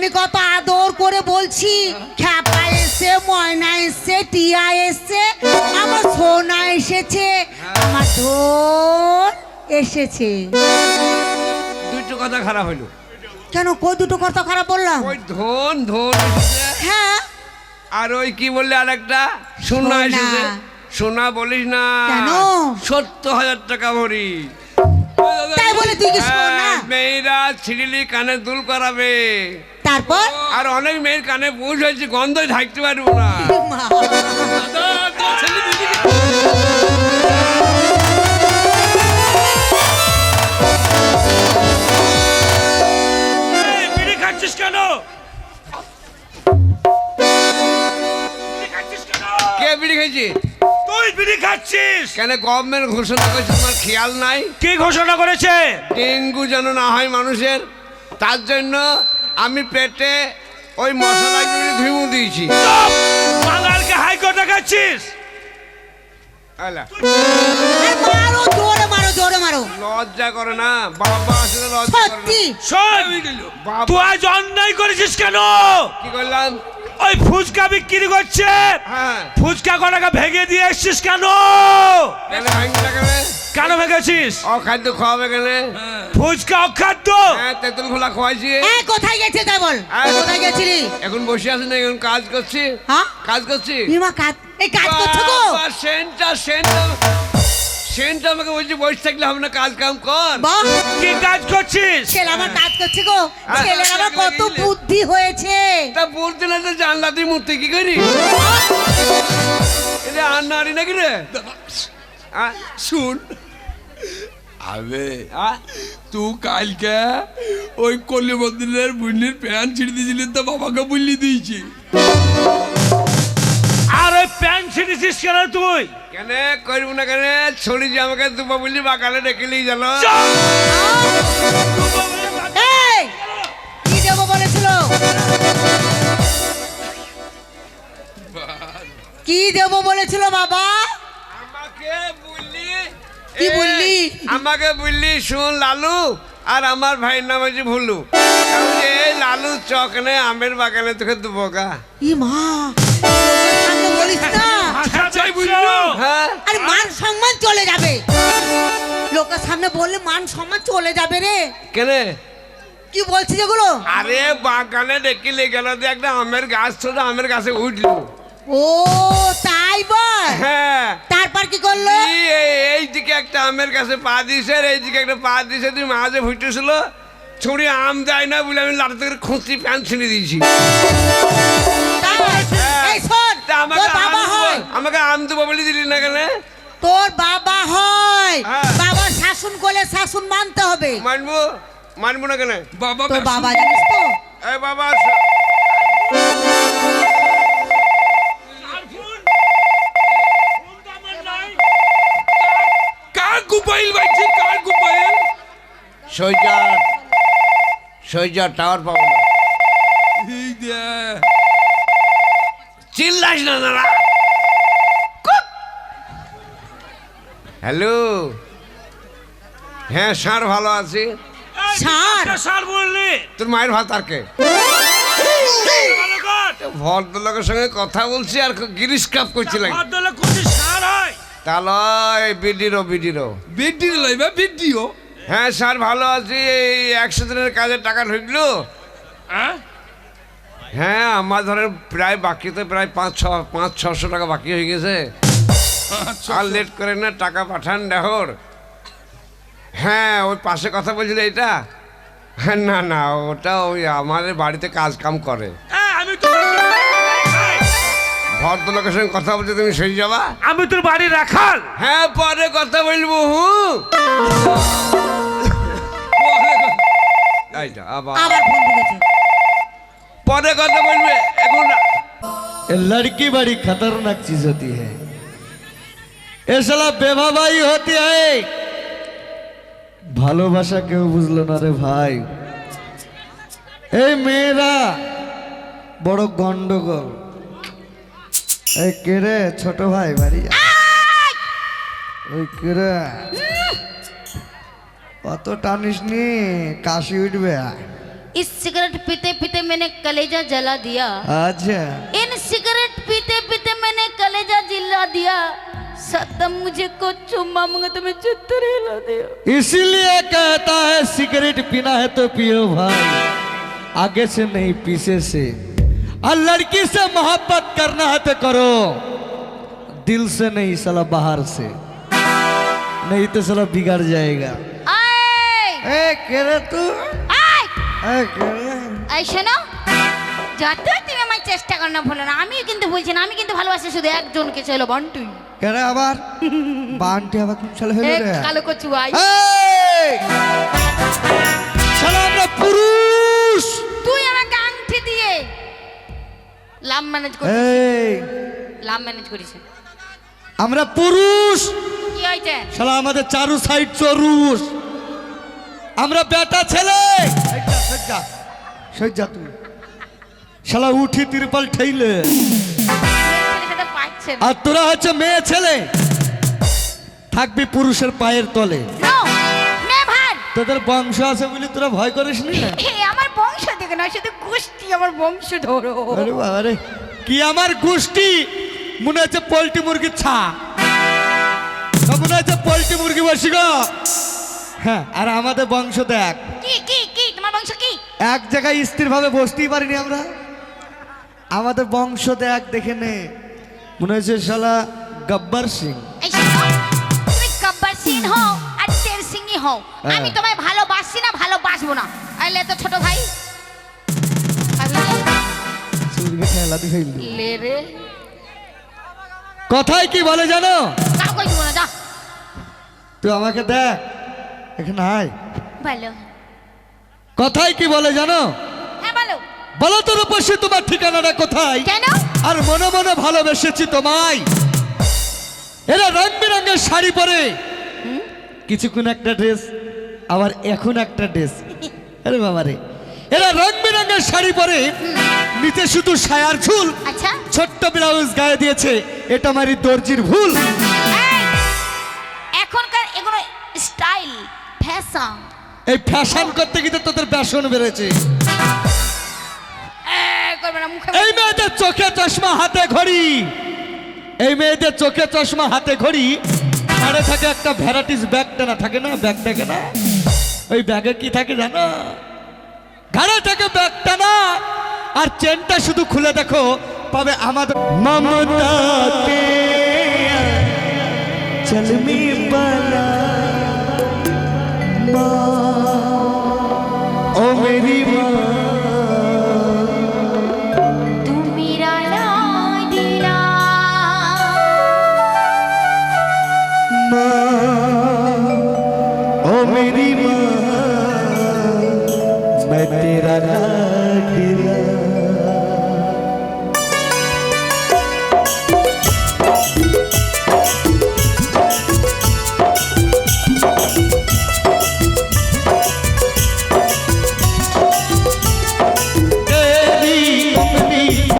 আমি কত আদর করে বলছি। খ্যাপা এসছে ময়না এসছে টিয়া এসছে আমার সোনা এসেছে আমার ধন এসেছে। দুটো কথা খারাপ হইল। কেন? কই দুটো কথা খারাপ বললাম? ওই ধন ধন হ্যাঁ। আর ওই কি বললে আর একটা সোনা। এসেছে। সোনা বলিস না। কেন? সত্তর হাজার টাকা ভরি। তাই বলে তুই কি সোনা? মেয়েরা ছিড়িলি কানে দুল করাবে। তারপর? আর অনেক মেয়ের কানে পুষ হয়েছে গন্ধই থাকতে পারব না। কেন? কে বিড়ি তুই বিড়ি খাচ্ছিস? কেন গভর্নমেন্ট ঘোষণা করেছে তোমার খেয়াল নাই? কি ঘোষণা করেছে? ডেঙ্গু যেন না হয় মানুষের তার জন্য আমি পেটে ওই মশলা ধুমু দিয়েছি। চুপ! বাঙালকে হাইকোর্টে খাচ্ছিস মারো জোরে মারো জোরে মারো। লজ্জা করে না বাবা আসলে লজ্জা করে সত্যি? না তুই আজ অন্যায় করেছিস কেন? কি করলাম? ওই ফুচকা বিক্রি করছে। হ্যাঁ। ফুচকা কটাকে ভেঙে দিয়ে এসছিস কেন? কেন ভেঙেছিস? অখাদ্য খাওয়াবে কেন? ফুচকা অখাদ্য। হ্যাঁ তেঁতুল খোলা খাওয়াইছি এ কোথায় গেছে তাই বল? কোথায় গেছিলি? এখন বসে আছি না এখন কাজ করছি। হ্যাঁ? কাজ করছি? ইমা কাজ এই কাজ করছ গো বাবা, সেন্টটা সেন্টটা সেন্টটা আমাকে বলছি বসে থাকলে হবে না কাজ কাম কর। বাহ! কি কাজ করছিস? ছেলে আমার কাজ করছে গো। ছেলের আমার কত বুদ্ধি হয়েছে। তা বলতে না তো জানলা তুই মূর্তি কি করি? এটা আর নারী নাকি রে? আ? শুন। আবে? তুই কালকে ওই কলি মন্দিরের বুন্নির প্যান্ট ছিঁড়ে দিয়েছিলি তো বাবাকে বললি দিয়েছি। আর প্যান্ট ছিঁড়েছিস কেন তুই? কেন করব না কেন? ছড়ি যে আমাকে দুপা বললি বাকালে ডেকে নিয়ে গেল কি দেবো বলেছিল? কি দেবো বলেছিল বাবা? আমাকে বললি কি বললি? আমাকে বললি শুন লালু আর আমার ভাইয়ের নাম হচ্ছে ভুলু এই লালু চকনে আমের বাগানে তোকে দেবো গা। ই মা বলিস না। চাই দেখছ? বুঝলো? হ্যাঁ। আরে মান সম্মান চলে যাবে। লোকের সামনে বললে মান সম্মান চলে যাবে রে। কেন? কি বলছিস এগুলো? আরে বাগানে ডেকে গেল দিয়ে একটা আমের গাছ ছোট আমের গাছে উঠল। ও হ্যাঁ। তারপর কি করল? এই এই- এই দিকে একটা আমের কাছে পা দিছে আর এই একটা পা দিছে তুই মাঝে ফুটেছিল। ছুরি আম দেয় না বলে আমি লাড়া থেকে খুঁচি প্যান্ট ছিঁড়ে দিয়েছি। তাই? হ্যাঁ। এই শোন তা আমাকে বাবা আম দেবো- হয়। আমাকে আম দেবো বলে দিলি না কেন? তোর বাবা হয়। হ্যাঁ। বাবার শাসন করলে শাসন মানতে হবে। মানবো? মানবো না কেন? বাবা বাবা জানিস তো? এই বাবা সৈজার সৈজার টাওয়ার পাবো না। এই চিল্লাস না দাঁড়া হ্যালো। হ্যাঁ স্যার ভালো আছি। ছাড়। একটা সার বললি। তোর মায়ের ভাত আর কে? ভদ্রলোকের সঙ্গে কথা বলছি আর গিরিশ কাপ করছি লাগে ভদ্রলোক কোথায় সার হয়। তাহলে বিডিরো বিডিরো। বেডি লইবা বেডিও। হ্যাঁ স্যার ভালো আছি। এই একশো দিনের কাজের টাকা ঢুকলো? হ্যাঁ? হ্যাঁ আমার ধরেন প্রায় বাকি তো প্রায় পাঁচ ছ পাঁচ ছশো টাকা বাকি হয়ে গেছে। আর লেট করে না টাকা পাঠান ডেহর হ্যাঁ ওই পাশে কথা বলছিল এটা হ্যাঁ, না না ওটা ওই আমাদের বাড়িতে কাজ কাম করে আমি তো ভদ্রলোকের সঙ্গে কথা বলতে তুমি সেই যাবা? আমি তোর বাড়ি রাখাল। হ্যাঁ পরে কথা বলব হুঁ এইটা আবার আবার ফোন ঢুকেছে পরে কথা বলবে এখন ये लड़की बड़ी खतरनाक चीज होती है এ শালা বেভাবাই হতে হয় ভালোবাসা কেউ বুঝলো না রে ভাই এই মেয়েরা বড় গন্ডগোল এই কে রে ছোট ভাই বাড়ি ওই কে রে অত টানিস নি কাশি উঠবে इस सिगरेट पीते पीते मैंने कलेजा जला दिया अच्छा इन सिगरेट पीते पीते मैंने कलेजा जिला दिया सतम मुझे को चुम्मा मांगा तो मैं चित्तर हिला दिया इसीलिए कहता है सिगरेट पीना है तो पियो भाई आगे से नहीं पीछे से और लड़की से मोहब्बत करना है तो करो दिल से नहीं साला बाहर से नहीं तो साला बिगड़ जाएगा তুই? চেষ্টা না না। কিন্তু না আমি কিন্তু ভালোবাসি শুধু একজনকে আবার? বান্টি আবার কালো আমরা পুরুষ! তুই আমাকে দিয়ে লাভ ম্যানেজ লাভ ম্যানেজ আমরা পুরুষ! আমাদের চারু সাইড চরুষ। আমরা বেটা ছেলে। সজ্জা তুই। শালা উঠি তিরপাল ঠেইলে। না আর তোরা হচ্ছে মেয়ে ছেলে। থাকবি পুরুষের পায়ের তলে। নো তোদের বংশ আছে বলে তোরা ভয় করিস নি? আমার বংশ থেকে না শুধু গোষ্ঠী আমার বংশ ধরো। আরে বাবা রে কি আমার গোষ্ঠী? মনে হচ্ছে পোল্ট্রি মুরগির ছা। মনে হচ্ছে পোল্ট্রি মুরগি বসি গো। হ্যাঁ আর আমাদের বংশ দেখ। কি কি কি? তোমার বংশ কি? এক জায়গায় স্থিরভাবে বসতেই পারিনি আমরা। আমাদের বংশ দেখ দেখে নে। মনে হচ্ছে শালা গব্বর সিং। এই তুমি গব্বর সিং হও আর শের সিংই হও। হ্যাঁ। আমি তোমায় ভালোবাসি না ভালোবাসবো না। আইলে তো ছোট ভাই। কথায় কি বলে জানো? তুই আমাকে দেখ। এখানে আয়। বলো কথায় কি বলে জানো? হ্যাঁ বলো। বলো তো রূপসী তোমার ঠিকানাটা কোথায়? কেন? আর মনে মনে ভালোবেসেছি তোমায়। এরা রং বেরঙের শাড়ি পরে। কিছুক্ষণ একটা ড্রেস আবার এখন একটা ড্রেস। আরে বাবা রে এরা রং বেরঙের শাড়ি পরে নিচে শুধু সায়ার ঝুল। আচ্ছা। ছোট্ট ব্লাউজ গায়ে দিয়েছে এটা আমারই দর্জির ভুল। ফ্যাশন। এই ফ্যাশন করতে গিয়ে তো তোদের ব্যাসন বেড়েছে। এই মেয়েদের চোখে চশমা হাতে ঘড়ি। এই মেয়েদের চোখে চশমা হাতে ঘড়ি। আরে থাকে একটা ভ্যারাইটিস ব্যাগ টানা থাকে না? ব্যাগ থাকে না? ওই ব্যাগে কি থাকে জানো? ঘাড়ে থাকে ব্যাগ টানা। আর চেনটা শুধু খুলে দেখো পাবে আমাদের চলমি বলা ও